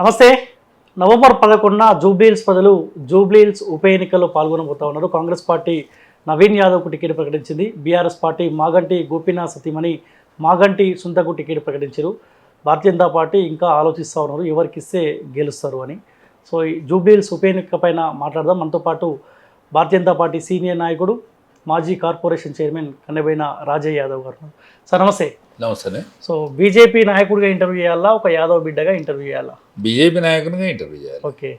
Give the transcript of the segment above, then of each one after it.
నమస్తే. నవంబర్ పదకొండున జూబ్లీహిల్స్ ప్రజలు జూబ్లీహిల్స్ ఉప ఎన్నికల్లో పాల్గొనబోతా ఉన్నారు. కాంగ్రెస్ పార్టీ నవీన్ యాదవ్కు టికెట్ ప్రకటించింది. బీఆర్ఎస్ పార్టీ మాగంటి గోపీనాథ్ సతీమణి మాగంటి సుందకు టికెట్ ప్రకటించారు. భారతీయ జనతా పార్టీ ఇంకా ఆలోచిస్తూ ఉన్నారు ఎవరికి ఇస్తే గెలుస్తారు అని. సో ఈ జూబ్లీహిల్స్ ఉప ఎన్నిక పైన మాట్లాడదాం. మనతో పాటు భారతీయ జనతా పార్టీ సీనియర్ నాయకుడు మాజీ కార్పొరేషన్ చైర్మన్ కన్నెబైన రాజయ్య యాదవ్ గారు సార్ నమస్తే. నమస్తే సో బీజేపీ నాయకుడిగా ఇంటర్వ్యూ చేయాలా? ఒక యాదవ్ బిడ్డగా ఇంటర్వ్యూ చేయాలా? బీజేపీ నాయకునిగా ఇంటర్వ్యూ చేయాలి. ఓకే.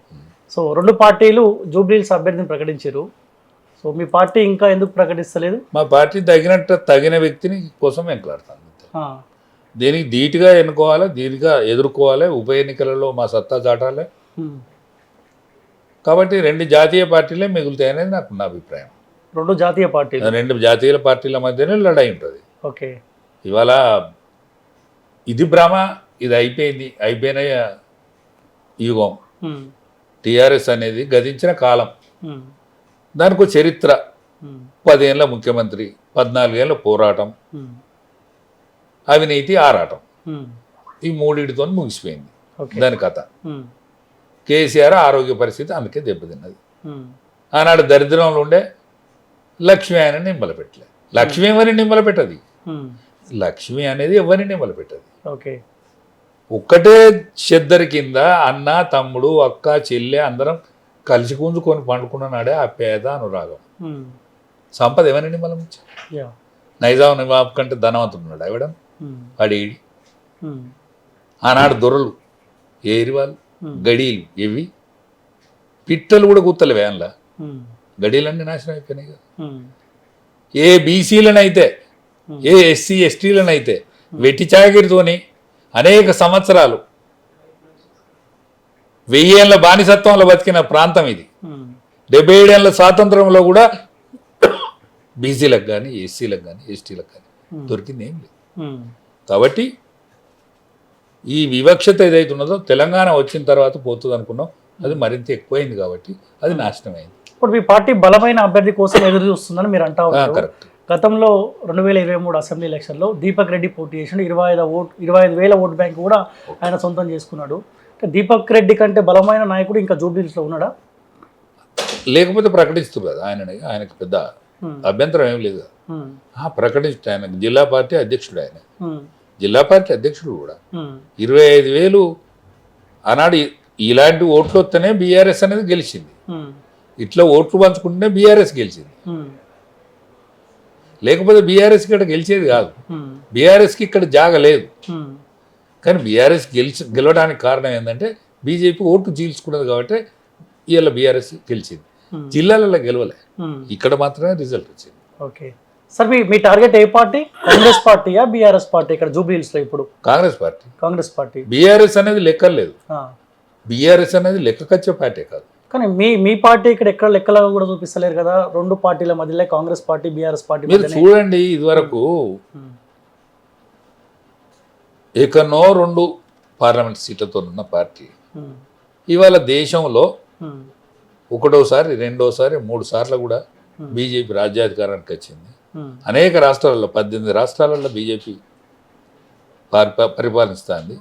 సో రెండు పార్టీలు జూబ్లీహిల్స్ అభ్యర్థిని ప్రకటించారు. సో మీ పార్టీ ఇంకా ఎందుకు ప్రకటిస్తలేదు? మా పార్టీ తగినట్టు తగిన వ్యక్తిని కోసం వెంకలాడతాను దీనికి ధీటుగా ఎన్నుకోవాలి? ధీటుగా ఎదుర్కోవాలి? ఉప ఎన్నికలలో మా సత్తా చాటాలి? ఉమ్. కాబట్టి రెండు జాతీయ పార్టీలే మిగులుతాయనేది నాకు నా అభిప్రాయం. రెండు జాతీయ పార్టీలు. రెండు జాతీయ పార్టీల మధ్యనే లడాయి ఉంటుంది. ఓకే. ఇవాళ ఇది భ్రమ ఇది అయిపోయింది అయిపోయిన యుగం. టీఆర్ఎస్ అనేది గతించిన కాలం. దానికి చరిత్ర. పదేళ్ళ ముఖ్యమంత్రి పద్నాలుగేళ్ళ పోరాటం. అవినీతి ఆరాటం. ఈ మూడింటితో ముగిసిపోయింది. దాని కథ. కేసీఆర్ ఆరోగ్య పరిస్థితి అందుకే దెబ్బతిన్నది. ఆనాడు దరిద్రంలో ఉండే లక్ష్మి ఆయన నింబలపెట్టలే. లక్ష్మి ఎవరిని నింబలపెట్టది? లక్ష్మి అనేది ఎవరిని నింబలపెట్టది ఓకే. ఒక్కటే చెద్దరి కింద అన్న తమ్ముడు అక్క చెల్లె అందరం కలిసి కూంజుకొని పండుకున్న నాడే ఆ పేద అనురాగం. సంపద ఎవరిని యా. నైజాం నివాబ్ కంటే ధనవంతుడున్నాడు ఆవిడ. ఉమ్, వాడేడి ఉమ్, ఆనాడు దొరలు ఏరి వాళ్ళు Hmm. గడీలు ఇవి పిట్టలు కూడా గుత్తలు ఉమ్, గడీలన్నీ నాశనం అయిపోయినాయి కదా. ఏ బీసీలనైతే ఏ ఎస్సీ ఎస్టీలనైతే వెట్టి చాకిరితోని అనేక సంవత్సరాలు వెయ్యేళ్ళ బానిసత్వంలో బతికిన ప్రాంతం ఇది. డెబ్బై ఏడేళ్ళ స్వాతంత్రంలో కూడా బీసీలకు కానీ ఎస్సీలకు కానీ ఎస్టీలకు కానీ దొరికింది ఏం లేదు. కాబట్టి ఈ వివక్షత ఏదైతే ఉన్నదో తెలంగాణ వచ్చిన తర్వాత పోతుంది అనుకున్నాం. అది మరింత ఎక్కువైంది కాబట్టి అది నాశనం అయింది ఇప్పుడు మీ పార్టీ బలమైన అభ్యర్థి కోసం ఎదురు చూస్తుందని మీరు అంటా ఉన్నారు. కరెక్ట్. గతంలో రెండు వేల ఇరవై మూడు అసెంబ్లీ ఎలక్షన్లో దీపక్ రెడ్డి పోటీ చేసిండు. ఇరవై ఐదు ఓట్ ఇరవై ఐదు వేల ఓట్ బ్యాంక్ కూడా ఆయన సొంతం చేసుకున్నాడు. దీపక్ రెడ్డి కంటే బలమైన నాయకుడు ఇంకా జూబ్లీస్లో ఉన్నాడా? లేకపోతే ప్రకటిస్తారు కదా ఆయనని ఆయనకు పెద్ద. అభ్యంతరం ఏం లేదు. ప్రకటించు ఆయన జిల్లా పార్టీ అధ్యక్షుడు ఆయన. జిల్లా పార్టీ అధ్యక్షుడు కూడా. ఇరవై ఐదు వేలు ఆనాడు ఇలాంటి ఓట్లు వస్తేనే బీఆర్ఎస్ అనేది గెలిచింది. ఇట్లా ఓట్లు పంచుకుంటేనే బీఆర్ఎస్ గెలిచింది. లేకపోతే బీఆర్ఎస్ ఇక్కడ గెలిచేది కాదు. బీఆర్ఎస్కి ఇక్కడ జాగ లేదు. కానీ బీఆర్ఎస్ గెలిచి గెలవడానికి కారణం ఏంటంటే బీజేపీ ఓట్లు చీల్చుకున్నది కాబట్టి ఇవాళ బీఆర్ఎస్ గెలిచింది. జిల్లాలలో గెలవలే. ఇక్కడ మాత్రమే రిజల్ట్ వచ్చింది. ఓకే. సార్ మీ మీ టార్గెట్ ఏ పార్టీ? కాంగ్రెస్ పార్టీయా బీఆర్ఎస్ పార్టీ? ఇక్కడ జూబ్లీహిల్స్లో ఇప్పుడు. Congress party. Congress party. BRS అనేది లెక్కలేదు. బీఆర్ఎస్ అనేది లెక్కకొచ్చే పార్టీ కాదు. కానీ మీ మీ పార్టీ ఇక్కడ ఎక్కడ లెక్కలుగా కూడా చూపిస్తలేరు కదా? రెండు పార్టీల మధ్యలో కాంగ్రెస్ పార్టీ బీఆర్ఎస్ పార్టీ మీరు చూడండి ఇదివరకు ఎక్కడనో రెండు పార్లమెంట్ సీట్లతో ఉన్న పార్టీ. ఇవాళ దేశంలో ఒకటోసారి రెండోసారి మూడు సార్లు కూడా బీజేపీ రాజ్యాధికారానికి వచ్చింది. అనేక రాష్ట్రాలలో పద్దెనిమిది రాష్ట్రాలలో బీజేపీ పరిపా- పరిపాలిస్తుంది.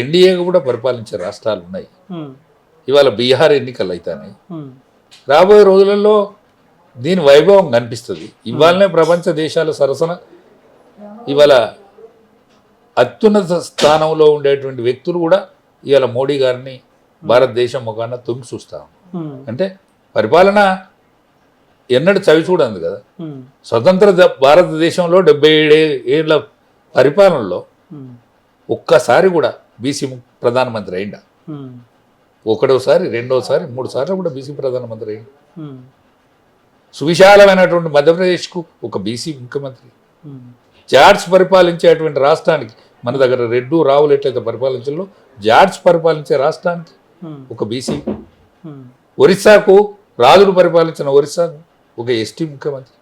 ఎన్డీఏ కూడా పరిపాలించే రాష్ట్రాలు ఉన్నాయి. ఇవాళ బీహార్ ఎన్నికలు అవుతాయి రాబోయే రోజులలో దీని వైభవం కనిపిస్తుంది. ఇవాళనే ప్రపంచ దేశాల సరసన. ఇవాళ అత్యున్నత స్థానంలో ఉండేటువంటి వ్యక్తులు కూడా ఇవాళ మోడీ గారిని భారతదేశం ముఖాన తొంగి చూస్తాం అంటే పరిపాలన ఎన్నడూ చవి చూడండి కదా. స్వతంత్ర భారతదేశంలో డెబ్బై ఏడు ఏళ్ళ పరిపాలనలో ఒక్కసారి కూడా బీసీ ప్రధానమంత్రి అయిందా ఉమ్, ఒకటోసారి రెండోసారి మూడు సార్లు కూడా బీసీ ప్రధానమంత్రి సువిశాలమైనటువంటి మధ్యప్రదేశ్కు ఒక బీసీ ముఖ్యమంత్రి. జార్జ్ పరిపాలించేటువంటి రాష్ట్రానికి మన దగ్గర రెడ్డు రావులు ఎట్లయితే పరిపాలించాలో జార్జ్ పరిపాలించే రాష్ట్రానికి ఒక బీసీ. ఒరిస్సాకు రాజులు పరిపాలించిన ఒరిస్సాకు ఒక ఎస్టీ ముఖ్యమంత్రి.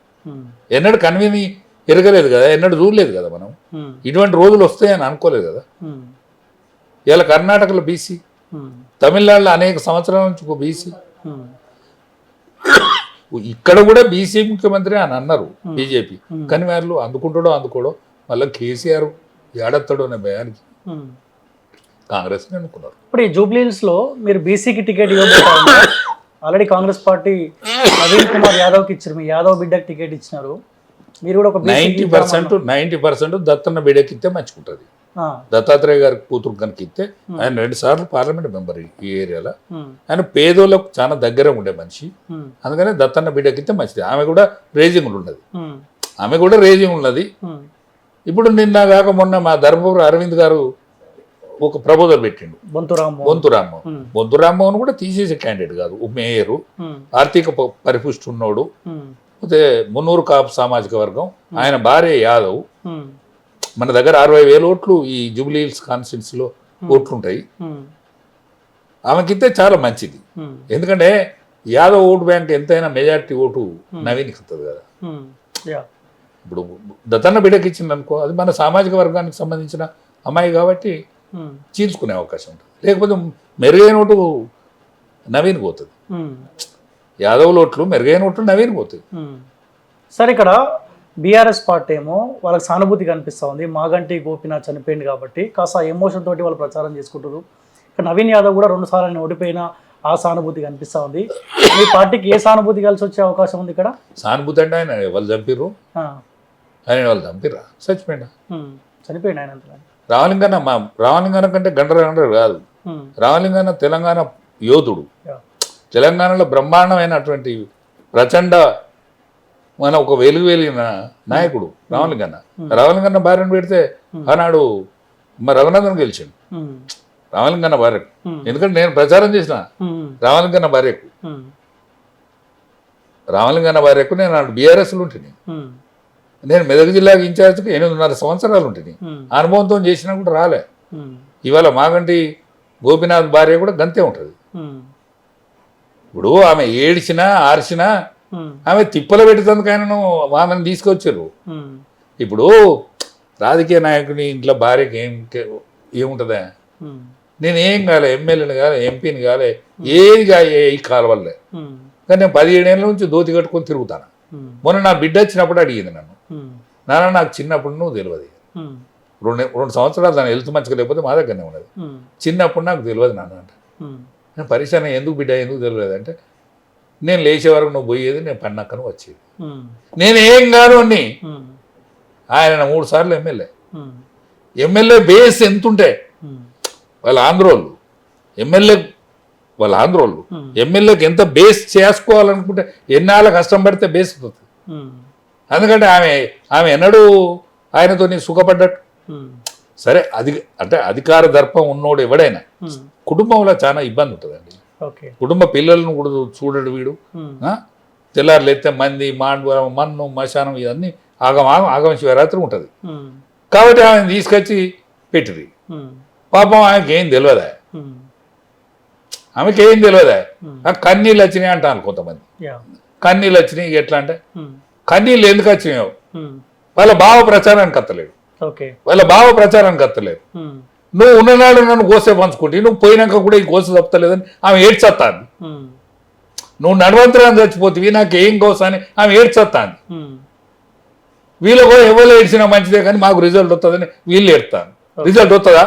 ఎన్నడూ కన్వీని ఎరగలేదు కదా ఎన్నడూ చూడలేదు కదా మనం. ఇటువంటి రోజులు వస్తాయని అనుకోలేదు కదా. ఇలా కర్ణాటకలో బీసీ. తమిళనాడులో అనేక సంవత్సరాల నుంచి ఒక బీసీ. ఇక్కడ కూడా బీసీ ముఖ్యమంత్రి అని అన్నారు బీజేపీ. కానీ వాళ్ళు అందుకుంటాడో అందుకోడో మళ్ళీ కేసీఆర్ ఏడత్తాడో అనే భయానికి కాంగ్రెస్ ఎన్నుకున్నారు ఇప్పుడు ఈ జూబ్లీహిల్స్లో మీరు బీసీకి ticket already Congress party Naveen Kumar యాదవ్కి ఇచ్చారు. మీ యాదవ్ బిడ్డకి టికెట్ ఇచ్చినారు. మీరు కూడా ఒక BC కి ninety percent ninety percent Dattanna బిడ్డకిస్తే మంచుకుంటుంది ఆ, దత్తాత్రేయ గారి కూతురు కనుక ఇస్తే ఆయన రెండు సార్లు పార్లమెంట్ మెంబర్ ఈ- ఏరియాలో. ఆయన పేదోళ్ళకు చాలా దగ్గర ఉండే మనిషి. అందుకనే దత్తన్న బిడ్డకిస్తే మంచిది. ఆమె కూడా రేజింగ్ ఉన్నది. ఆమె కూడా రేజింగ్ ఉన్నది. ఇప్పుడు నిన్న కాక మొన్న మా ధర్మపురి అరవింద్ గారు ఒక ప్రపోజల్ పెట్టిండు. బొంతు రామ్మోహన్ బొంతు కూడా తీసేసే క్యాండిడేట్ కాదు. మేయరు ఆర్థిక పరిపుష్టి ఉన్నోడు. పోతే మున్నూరు కాపు సామాజిక వర్గం. ఆయన భార్య యాదవ్. మన దగ్గర అరవై వేల ఓట్లు ఈ జూబ్లీ హిల్స్ కాన్స్టిట్యున్సీలో ఓట్లు ఉంటాయి ఉమ్, ఆమెకిస్తే చాలా మంచిది. ఉమ్, ఎందుకంటే యాదవ్ ఓటు బ్యాంక్ ఎంతైనా మెజారిటీ ఓటు నవీన్కి వస్తుంది కదా. ఇప్పుడు దత్తన్న బిడ్డకి ఇచ్చింది అనుకో అది మన సామాజిక వర్గానికి సంబంధించిన అమ్మాయి కాబట్టి చీల్చుకునే అవకాశం ఉంటుంది. లేకపోతే మెరుగైన ఓటు నవీన్కి పోతుంది యాదవ్ ఓట్లు మెరుగైన ఓట్లు నవీన్కి పోతుంది ఉమ్. సరే ఇక్కడ బీఆర్ఎస్ పార్టీ ఏమో వాళ్ళకి సానుభూతి కనిపిస్తూ ఉంది. మాగంటి గోపినాథ్ చనిపోయింది కాబట్టి కాస్త ఎమోషన్ తోటి వాళ్ళు ప్రచారం చేసుకుంటారు ఇక్కడ నవీన్ యాదవ్ కూడా రెండు సార్లు ఓడిపోయిన ఆ సానుభూతి కనిపిస్తూ ఉంది. మీ పార్టీకి ఏ సానుభూతి కలిసి వచ్చే అవకాశం ఉంది ఇక్కడ? సానుభూతి అంటే ఆయన వాళ్ళు చంపిర్రు? ఆయన వాళ్ళు చంపిర్రా? చచ్చిపోయినా చనిపోయింది ఆయన అంతలో. రామలింగన్న మా రామలింగన్న కంటే గంటర గంటర కాదు. ఉమ్, రామలింగన్న తెలంగాణ యోధుడు. తెలంగాణలో బ్రహ్మాండమైనటువంటి ప్రచండ మన ఒక వెలుగు వెలిగిన నాయకుడు రామలింగన్న రామలింగన్న భార్యను పెడితే ఆనాడు మా రఘునందన్ గెలిచిండు. ఉమ్, రామలింగన్న భార్యకు. ఎందుకంటే నేను ప్రచారం చేసిన ఉమ్, రామలింగన్న భార్యకు. రామలింగన్న భార్యకు నేను నాడు బీఆర్ఎస్లో ఉంటుంది నేను మెదక్ జిల్లాకి ఇన్ఛార్జ్కి ఎనిమిదిన్నర సంవత్సరాలు ఉంటుంది అనుభవంతో చేసినా కూడా రాలే. ఇవాళ మాగంటి గోపినాథ్ భార్య కూడా గంతే ఉంటుంది. ఇప్పుడు ఆమె ఏడిచినా ఆర్చినా ఆమె తిప్పలు పెట్టేందుకు ఆయనను ఆమెను తీసుకొచ్చారు. ఇప్పుడు రాజకీయ నాయకుని ఇంట్లో భార్యకి ఏం ఏముంటుందా? నేను ఏం కాలే ఎమ్మెల్యేని కాలే ఎంపీని కాలే ఏది కాలే ఈ కాలవల్లే. ఉమ్, కానీ నేను పదిహేడేళ్ళ నుంచి దోతి కట్టుకొని తిరుగుతాను? మొన్న నా బిడ్డ వచ్చినప్పుడు అడిగింది నన్ను. నాన్న నాకు చిన్నప్పుడు నువ్వు తెలియదు. రెండు రెండు సంవత్సరాలు దాని హెల్త్ మంచిగా లేకపోతే మా దగ్గరనే ఉన్నది. ఉమ్, చిన్నప్పుడు నాకు తెలియదు నాన్న అంటే. నేను పరిశ్రమ ఎందుకు బిడ్డ ఎందుకు తెలియదు అంటే నేను లేచే వరకు నువ్వు పోయేది నేను పన్నక్కను వచ్చేది. నేను ఏం కాను అని ఆయన మూడు సార్లు ఎమ్మెల్యే. ఎమ్మెల్యే బేస్ ఎంత ఉంటే ఉమ్, వాళ్ళ ఆంధ్రోళ్ళు. ఎమ్మెల్యే వాళ్ళ ఆంధ్రోళ్ళు. ఎమ్మెల్యేకి ఎంత బేస్ చేసుకోవాలనుకుంటే ఎన్నాళ్ళ కష్టం పడితే బేస్ అవుతుంది ఉమ్, ఎందుకంటే ఆమె ఆమె ఎన్నడూ ఆయనతో సుఖపడ్డట్టు. ఉమ్, సరే అది అంటే అధికార దర్పం ఉన్నోడు ఎవడైనా కుటుంబంలో చాలా ఇబ్బంది ఉంటుందండి. కుటుంబ పిల్లలను కూడా చూడడు వీడు? తెల్లారులు ఎత్తే మంది మాండు మన్ను మశానం ఇవన్నీ ఆగం ఆగం ఆగమ శివరాత్రి ఉంటుంది. కాబట్టి ఆమెను తీసుకొచ్చి పెట్టింది పాపం ఆమెకి ఏం తెలియదా ఆమెకి ఏం తెలియదా కన్నీళ్ళు వచ్చినాయి అంటాను కొంతమంది. కన్నీళ్ళు వచ్చినాయి ఎట్లా అంటే కన్నీళ్ళు ఎందుకు వచ్చినాయో? వాళ్ళ భావ ప్రచారానికి అత్తలేడు. ఓకే. వాళ్ళ భావ ప్రచారానికి అత్తలేదు నువ్వు ఉన్ననాడు నన్ను కోసే పంచుకుంటే నువ్వు పోయినాక కూడా ఈ కోస తప్పలేదని ఆమె ఏడ్చొస్తాను నువ్వు నడవంతరాన్ని చచ్చిపోతుంది నాకు ఏం కోస అని ఆమె ఏడ్చొస్తాను వీళ్ళు కూడా ఎవరు ఏడ్చినా మంచిదే కానీ మాకు రిజల్ట్ వస్తుందని వీళ్ళు ఏడుతాను రిజల్ట్ వస్తుందా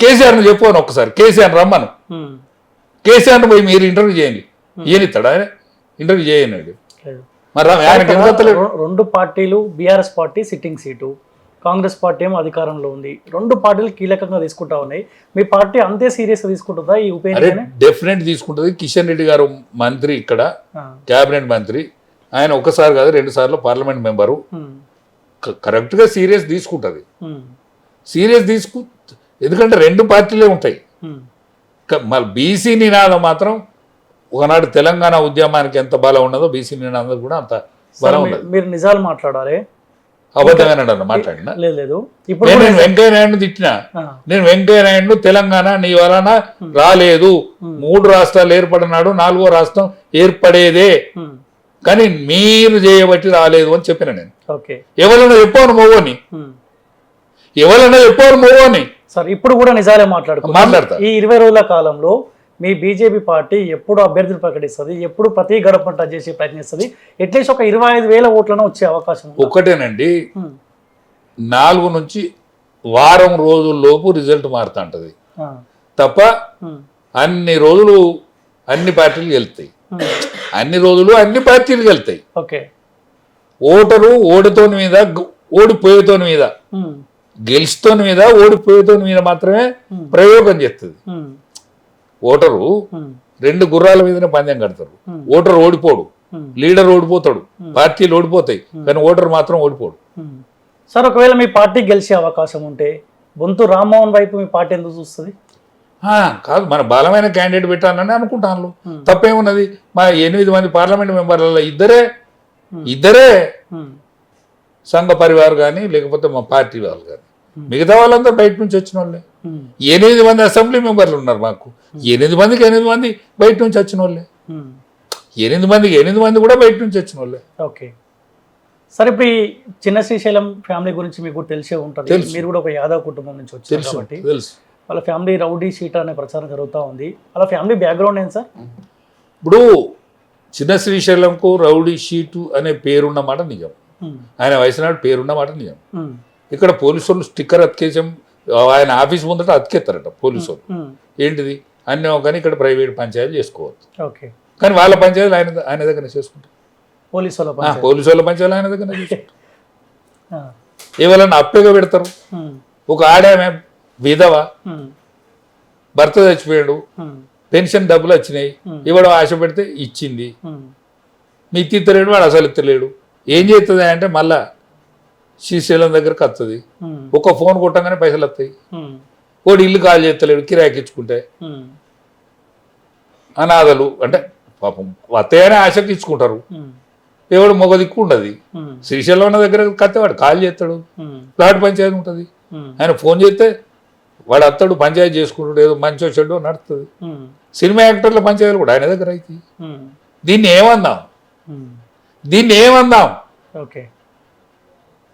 కేసీఆర్ని చెప్పాను ఒక్కసారి. కేసీఆర్ రమ్మను. కేసీఆర్ని పోయి మీరు ఇంటర్వ్యూ చేయండి. ఆయన ఇంటర్వ్యూ చేయండి లేదు. మరి రెండు పార్టీలు BRS party sitting seat Congress party ఏమో అధికారంలో ఉంది. రెండు పార్టీలు కీలకంగా తీసుకుంటా ఉన్నాయి. మీ పార్టీ అంతే సీరియస్గా తీసుకుంటుందా ఈ ఉప డెఫినెట్ తీసుకుంటుంది. కిషన్ రెడ్డి గారు మంత్రి ఇక్కడ ఆ, క్యాబినెట్ మంత్రి. ఆయన ఒకసారి కాదు రెండు సార్లు పార్లమెంట్ మెంబరు కరెక్ట్గా సీరియస్ తీసుకుంటుంది. సీరియస్ తీసుకు ఎందుకంటే రెండు పార్టీలే ఉంటాయి. మరి బీసీ నినాదం మాత్రం ఒకనాడు తెలంగాణ ఉద్యమానికి ఎంత బలం ఉన్నదో బీసీ నినాదం కూడా అంత బలం మీరు నిజాలు మాట్లాడాలి. అబద్ధమైన మాట్లాడిన? లేదు ఇప్పుడు నేను వెంకయ్య నాయుడు తిట్టిన. నేను వెంకయ్య నాయుడు తెలంగాణ నీ వలన రాలేదు. మూడు రాష్ట్రాలు ఏర్పడినాడు నాలుగో రాష్ట్రం ఏర్పడేదే. కానీ మీరు చేయబట్టి రాలేదు అని చెప్పిన నేను. ఎవరైనా చెప్పాను మోవని. ఎవరైనా చెప్పాను మోవని సరే ఇప్పుడు కూడా నిజాలే మాట్లాడతా. ఈ ఇరవై రోజుల కాలంలో మీ బీజేపీ పార్టీ ఎప్పుడు అభ్యర్థులు ప్రకటిస్తుంది ఎప్పుడు ప్రతి గడప చేసి ప్రయత్నిస్తుంది అట్లీస్ట్ ఒక ఇరవై ఐదు వేల ఓట్లను వచ్చే అవకాశం ఉమ్, నాలుగు నుంచి వారం రోజుల్లోపు రిజల్ట్ మారుతుంటది. ఆ, తప్ప అన్ని రోజులు అన్ని పార్టీలు గెలుతాయి. అన్ని రోజులు అన్ని పార్టీలు గెలుతాయి. ఓకే. ఓటరు ఓడితోని మీద ఓడిపోయేతోని మీద గెలుస్తోని మీద ఓడిపోయేతోని మీద మాత్రమే ప్రయోగం చేస్తుంది. ఓటరు రెండు గుర్రాల మీదనే పందెం కడతారు. ఓటర్ ఓడిపోడు. లీడర్ ఓడిపోతాడు. పార్టీలు ఓడిపోతాయి. కానీ ఓటర్ మాత్రం ఓడిపోడు. సార్ ఒకవేళ మీ పార్టీ గెలిచే అవకాశం ఉంటే బొంతు రామ్మోహన్ వైపు మీ పార్టీ ఎందుకు చూస్తుంది? కాదు మన బలమైన క్యాండిడేట్ పెట్టాలని అనుకుంటాను తప్పేమున్నది? మా ఎనిమిది మంది పార్లమెంట్ మెంబర్లలో ఇద్దరే. ఇద్దరే. సంఘ పరివార్ కానీ లేకపోతే మా పార్టీ వాళ్ళు కానీ మిగతా వాళ్ళందరూ బయట నుంచి వచ్చిన వాళ్ళే ఎనిమిది మంది అసెంబ్లీ మెంబర్లు ఉన్నారు మాకు. ఎనిమిది మందికి ఎనిమిది మంది బయట నుంచి వచ్చిన వాళ్ళే. ఎనిమిది మందికి ఎనిమిది మంది కూడా బయట నుంచి వచ్చిన వాళ్ళే. ఓకే. సరే ఇప్పుడు ఈ చిన్న శ్రీశైలం ఫ్యామిలీ గురించి మీకు తెలిసే ఉంటుంది. మీరు కూడా ఒక యాదవ్ కుటుంబం నుంచి వచ్చారు కాబట్టి తెలుసు. వాళ్ళ ఫ్యామిలీ రౌడీ షీటర్ అనే ప్రచారం జరుగుతూ ఉంది. వాళ్ళ ఫ్యామిలీ బ్యాక్గ్రౌండ్ ఏంటి సార్? ఇప్పుడు చిన్న శ్రీశైలంకు రౌడీ షీటు అనే పేరున్న మాట నిజం. ఆయన వయసునాడు పేరున్న మాట నిజం. ఇక్కడ పోలీసు వాళ్ళు స్టిక్కర్ అతికేసాం ఆయన ఆఫీస్ ముందట అతికేస్తారట పోలీసు ఏంటిది? అన్నీ కానీ ఇక్కడ ప్రైవేట్ పంచాయతీ చేసుకోవద్దు ఓకే. కానీ వాళ్ళ పంచాయతీలు ఆయన ఆయన దగ్గర చేసుకుంటారు. పోలీసు వాళ్ళ పోలీసు వాళ్ళ పంచాయతీలు ఆయన దగ్గర చేసుకుంటారు. ఆ, ఎవరైనా అప్పగా పెడతారు? ఒక ఆడామె విధవ? భర్త చచ్చిపోయాడు. పెన్షన్ డబ్బులు వచ్చినాయి. ఇవ్వడం ఆశ పెడితే ఇచ్చింది. మీ ఇత్తలేడు వాడు అసలు ఇత్తలేడు ఏం చేస్తుంది అంటే మళ్ళా శ్రీశైలం దగ్గరకు వస్తుంది ఒక ఫోన్ కొట్టంగానే పైసలు వస్తాయి వాడు ఇల్లు కాల్ చేస్తలేడు కిరాయికి ఇచ్చుకుంటే. అనాథలు అంటే పాపం వస్తాయనే ఆశకి ఇచ్చుకుంటారు. ఎవడు మొగ దిక్కు ఉండదు. శ్రీశైలం ఉన్న దగ్గర కత్తే వాడు కాల్ చేస్తాడు ప్లాట్ పంచాయతీ ఉంటుంది. ఆయన ఫోన్ చేస్తే వాడు అత్తడు పంచాయతీ చేసుకుంటాడు ఏదో మంచో చెడ్డో నడుస్తుంది సినిమా యాక్టర్ల పంచాయతీలు కూడా ఆయన దగ్గర ఉమ్, దీన్ని ఏమందాం. దీన్ని ఏమందాం? ఓకే.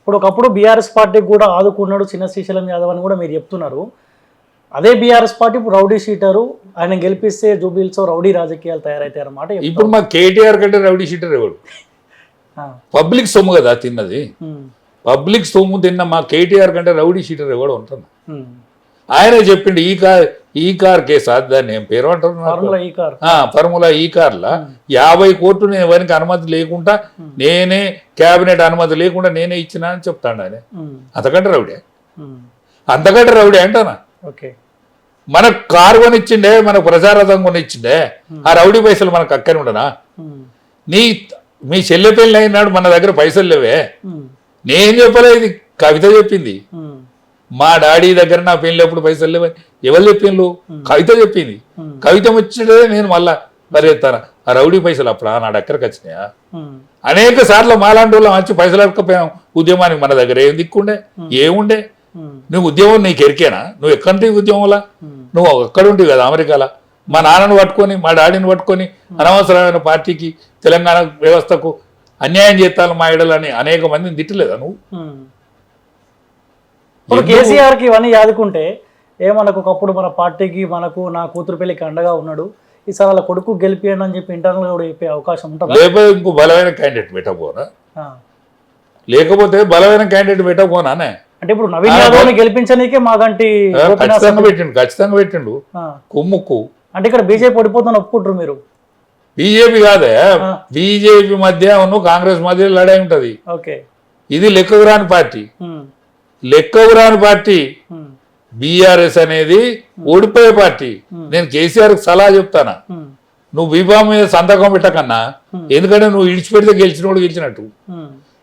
ఇప్పుడు ఒకప్పుడు బీఆర్ఎస్ పార్టీ కూడా ఆదుకున్నాడు చిన్న శ్రీశైలం యాదవ్ అని కూడా మీరు చెప్తున్నారు. అదే బీఆర్ఎస్ పార్టీ ఇప్పుడు రౌడీ షీటరు ఆయన గెలిపిస్తే జూబిల్స్ రౌడీ రాజకీయాలు తయారైతాయి అన్నమాట. ఇప్పుడు మా కేటీఆర్ కంటే రౌడీ షీటర్ ఎవడు ఆ, పబ్లిక్ సొమ్ము కదా తిన్నది. పబ్లిక్ సొమ్ము తిన్న మా కేటీఆర్ కంటే రౌడీ షీటర్ ఎవడు ఉమ్. ఆయనే చెప్పిండు ఈ కార్ ఈ కార్ కేసు అది దాన్ని ఏం పేరు అంటారు? ఫార్ములా ఈ కార్లా? యాభై కోట్లు నేను ఎవరికి అనుమతి లేకుండా నేనే క్యాబినెట్ అనుమతి లేకుండా నేనే ఇచ్చినా అని చెప్తాడు ఆయన. అంతకంటే రౌడే. అంతకంటే రౌడే అంటానా? ఓకే. మనకు కారు కొనిచ్చిండే మనకు ప్రజారథం కొనిచ్చిండే ఆ రౌడీ పైసలు మనకు అక్కని ఉండనా? నీ మీ చెల్లె పెళ్ళి అయినాడు మన దగ్గర పైసలు లేవే. నేను చెప్పలే ఇది కవిత చెప్పింది. మా డాడీ దగ్గర నా పెళ్ళప్పుడు పైసలు లేవని ఎవరు చెప్పిండ్రు? కవిత చెప్పింది. కవిత వచ్చినదే నేను మళ్ళా మరి ఎత్తాను ఆ రౌడీ పైసలు అప్పుడు నా దగ్గరకు వచ్చినాయా? అనేక సార్లు మాలాంటి వాళ్ళం వచ్చి పైసలు అడకపోయాం ఉద్యమానికి మన దగ్గర ఏం దిక్కుండే? ఏముండే? నువ్వు ఉద్యమం నీకు ఎరికేనా? నువ్వు ఎక్కడుంటే ఉద్యమంలా? నువ్వు ఎక్కడ ఉంటివి కదా అమెరికాలో. మా నాన్నను పట్టుకొని మా డాడీని పట్టుకొని అనవసరమైన పార్టీకి తెలంగాణ వ్యవస్థకు అన్యాయం చేస్తాను మా ఇడలని అనేక మందిని తిట్టలేదా నువ్వు. ఇప్పుడు కేసీఆర్కి ఇవన్నీ యాదుకుంటే ఏ మనకు ఒకప్పుడు మన పార్టీకి మనకు నా కూతురు పెళ్ళికి అండగా ఉన్నాడు ఈసారి వాళ్ళ కొడుకు గెలిపియండి అని చెప్పి ఇంటర్నల్ కూడా చెప్పే అవకాశం ఉంటుందా? లేకపోతే ఇంకో బలమైన క్యాండిడేట్ పెట్టకపోనా ఆ. లేకపోతే బలమైన క్యాండిడేట్ పెట్టకపోనానే అంటే ఇప్పుడు నవీన్ యాదవ్ని గెలిపించనీకే మాగంటి ఖచ్చితంగా పెట్టిండు ఖచ్చితంగా పెట్టిండు. కుమ్ముక్కు. అంటే ఇక్కడ బీజేపీ ఓడిపోతుందని ఒప్పుకుంటారు మీరు? బీజేపీ కాదే. బీజేపీ మధ్య ఉన్న కాంగ్రెస్ మధ్య లడాయి ఉంటది. ఓకే. ఇది లెక్కకు రాని పార్టీ. ఉమ్, లెక్కకు రాని పార్టీ బీఆర్ఎస్ అనేది ఓడిపోయే పార్టీ. నేను కేసీఆర్ సలహా చెప్తానా? నువ్వు బీబా మీద సంతకం పెట్టకన్నా ఎందుకంటే నువ్వు ఇడిచిపెడితే గెలిచినోడు గెలిచినట్టు.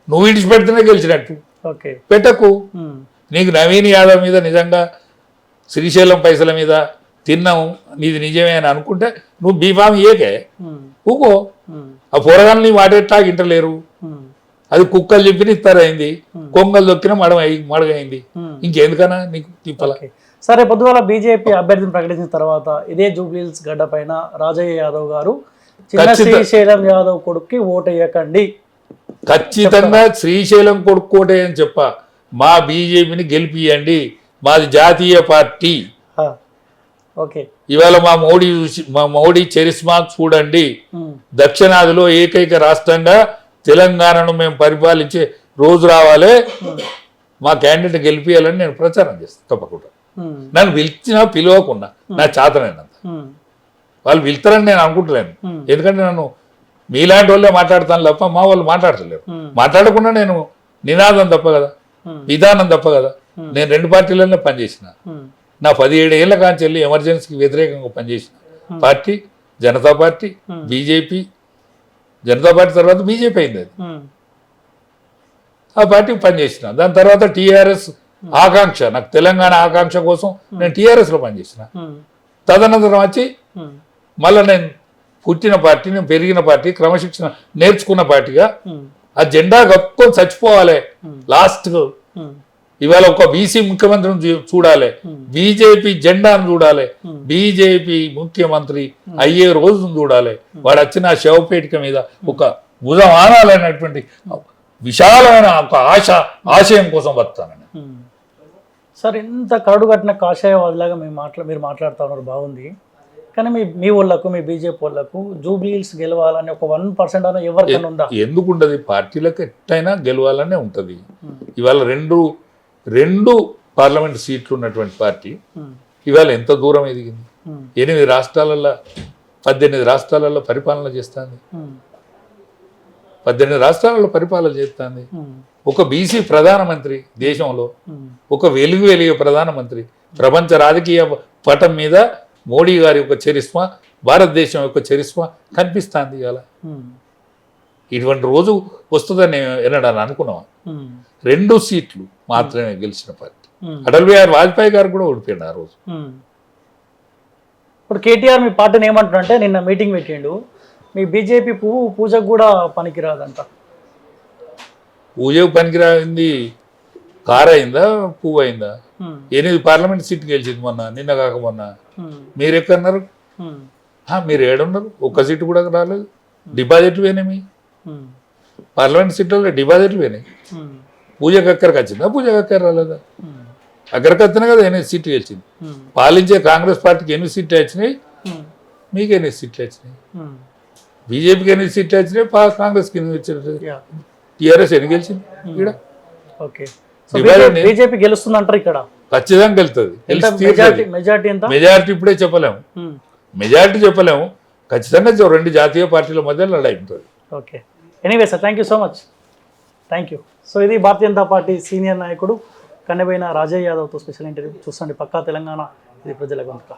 నువ్వు ఇడిచిపెడితేనే గెలిచినట్టు. పెట్టకు. నీకు నవీన్ యాదవ్ మీద నిజంగా శ్రీశైలం పైసల మీద తిన్నావు. నీది నిజమే అని అనుకుంటే నువ్వు బీఫామ్ ఏకే. ఊకో. ఆ పోరగాన్ని నీ వాటెట్టా ఇంటలేరు. ఉమ్, అది కుక్కలు చెప్పిన ఇస్తారైంది. కొంగలు దొక్కిన మడమై మడగైంది. ఉమ్. ఇంకెందుకన్నా నీకు తిప్పల. సరే పొద్దుగాల బీజేపీ అభ్యర్థిని ప్రకటించిన తర్వాత ఇదే జూబ్లీహిల్స్ గడ్డ పైన రాజయ్య యాదవ్ గారు చిన్న శ్రీశైలం యాదవ్ కొడుక్కి ఓటు వేయకండి ఖచ్చితంగా శ్రీశైలం కొడుకోటే అని చెప్ప. మా బీజేపీని గెలిపియండి. మాది జాతీయ పార్టీ. ఓకే ఇవాళ మా మోడీ చూసి మా మోడీ చరిస్మా చూడండి. ఉమ్, దక్షిణాదిలో ఏకైక రాష్ట్రంగా తెలంగాణను మేము పరిపాలించే రోజు రావాలి. మా క్యాండిడేట్ గెలిపియాలని నేను ప్రచారం చేస్తాను తప్పకుండా. నన్ను పిలిచినా పిలవకుండా నా చేతనైనంత. వాళ్ళు పిలుస్తారని నేను అనుకుంటలేను. ఎందుకంటే నన్ను మీలాంటి వాళ్ళే మాట్లాడతాను తప్ప మా వాళ్ళు మాట్లాడతలేరు. మాట్లాడకుండా నేను నినాదం తప్ప కదా. విధానం తప్ప కదా నేను రెండు పార్టీలనే పనిచేసిన. నా పదిహేడు ఏళ్ళ కాంచి వెళ్ళి ఎమర్జెన్సీకి వ్యతిరేకంగా పనిచేసిన party Janata party BJP Janata party తర్వాత బీజేపీ అయింది అది. ఆ పార్టీకి పనిచేసిన. దాని తర్వాత టీఆర్ఎస్ ఆకాంక్ష నాకు తెలంగాణ ఆకాంక్ష కోసం నేను టీఆర్ఎస్లో పనిచేసిన. తదనంతరం వచ్చి మళ్ళీ నేను పుట్టిన పార్టీ నేను పెరిగిన పార్టీ క్రమశిక్షణ నేర్చుకున్న పార్టీగా ఆ జెండా కప్పుకొని చచ్చిపోవాలి. లాస్ట్ ఇవాళ ఒక బీసీ ముఖ్యమంత్రిని చూడాలి. బీజేపీ జెండాను చూడాలి. బీజేపీ ముఖ్యమంత్రి అయ్యే రోజును చూడాలి. వాడు వచ్చిన శవపేటిక మీద ఒక భుజమానాలైనటువంటి విశాలమైన ఒక ఆశ ఆశయం కోసం ఉమ్. సార్ ఇంత కరడు కట్టిన కాషాయవాదిలాగా మేము మాట్లా మీరు మాట్లాడుతూ ఉన్నారు బాగుంది. కానీ మీ మీ వాళ్ళకు మీ బీజేపీ వాళ్ళకు జూబ్లీల్స్ గెలవాలని ఒక వన్ పర్సెంట్ అన్న ఎవరికైనా ఉందా? ఎందుకుంటది పార్టీలకు ఎట్టయినా గెలవాలనే ఉంటది. ఇవాళ రెండు రెండు పార్లమెంట్ సీట్లు ఉన్నటువంటి పార్టీ ఉమ్, ఇవాళ ఎంత దూరం ఎదిగింది? ఉమ్, ఎనిమిది రాష్ట్రాలలో పద్దెనిమిది రాష్ట్రాలలో పరిపాలన చేస్తుంది. పద్దెనిమిది రాష్ట్రాలలో పరిపాలన చేస్తుంది. ఒక బీసీ ప్రధానమంత్రి దేశంలో ఒక వెలుగు వెలిగే ప్రధానమంత్రి ప్రపంచ రాజకీయ పటం మీద మోడీ గారి యొక్క చరిస్మా భారతదేశం యొక్క చరిస్మా కనిపిస్తుంది ఇవాళ. ఇటువంటి రోజు వస్తుందని నేను ఎన్నడని అనుకున్నాం రెండు సీట్లు మాత్రమే గెలిచిన పార్టీ. అటల్ బిహారీ వాజ్పేయి గారు కూడా ఓడిపోయాడు ఆ రోజు. ఇప్పుడు కేటీఆర్ మీ పార్టీని ఏమంటున్నారంటే నిన్న మీటింగ్ పెట్టిండు. మీ బీజేపీ పువ్వు పూజకు కూడా పనికిరాదంట. పూజకు పనికిరాయింది కారు అయిందా పువ్వు అయిందా? ఎనిమిది పార్లమెంట్ సీట్ గెలిచింది మొన్న నిన్న కాక మొన్న. మీరు ఎక్కడన్నారు? మీరు ఏడున్నారు? ఒక్క సీటు కూడా రాలేదు. డిపాజిట్లు పోయినాయి పార్లమెంట్ సీట్లలో డిపాజిట్లు పోయినాయి. పూజకు అక్కడికి వచ్చిందా పూజకు అక్కర రాలేదా? ఉమ్, అక్కడికి వచ్చినా కదా ఎనిమిది సీట్లు గెలిచింది. ఉమ్, పాలించే కాంగ్రెస్ పార్టీకి ఎనిమిది సీట్లు వచ్చినాయి. ఉమ్, మీకు ఎనిమిది సీట్లు వచ్చినాయి. బీజేపీకి ఎనిమిది సీట్లు వచ్చినాయి కాంగ్రెస్కి ఎనిమిది వచ్చినాయి టీఆర్ఎస్ ఎన్ని గెలిచింది? ఇక్కడ ఓకే బీజేపీ గెలుస్తుంది అంటారు ఇక్కడ? ఖచ్చితంగా గెలుతుంది మెజార్టీ ఇప్పుడే చెప్పలేము. మెజారిటీ చెప్పలేము. ఖచ్చితంగా రెండు జాతీయ పార్టీల మధ్య లడాయి ఉంటుంది okay anyway sir thank you so much thank you so ఇది భారతీయ జనతా పార్టీ సీనియర్ నాయకుడు కన్నెబైన రాజయ్య యాదవ్తో స్పెషల్ ఇంటర్వ్యూ. చూసండి పక్కా తెలంగాణ. ఇది ప్రజల గొంతుక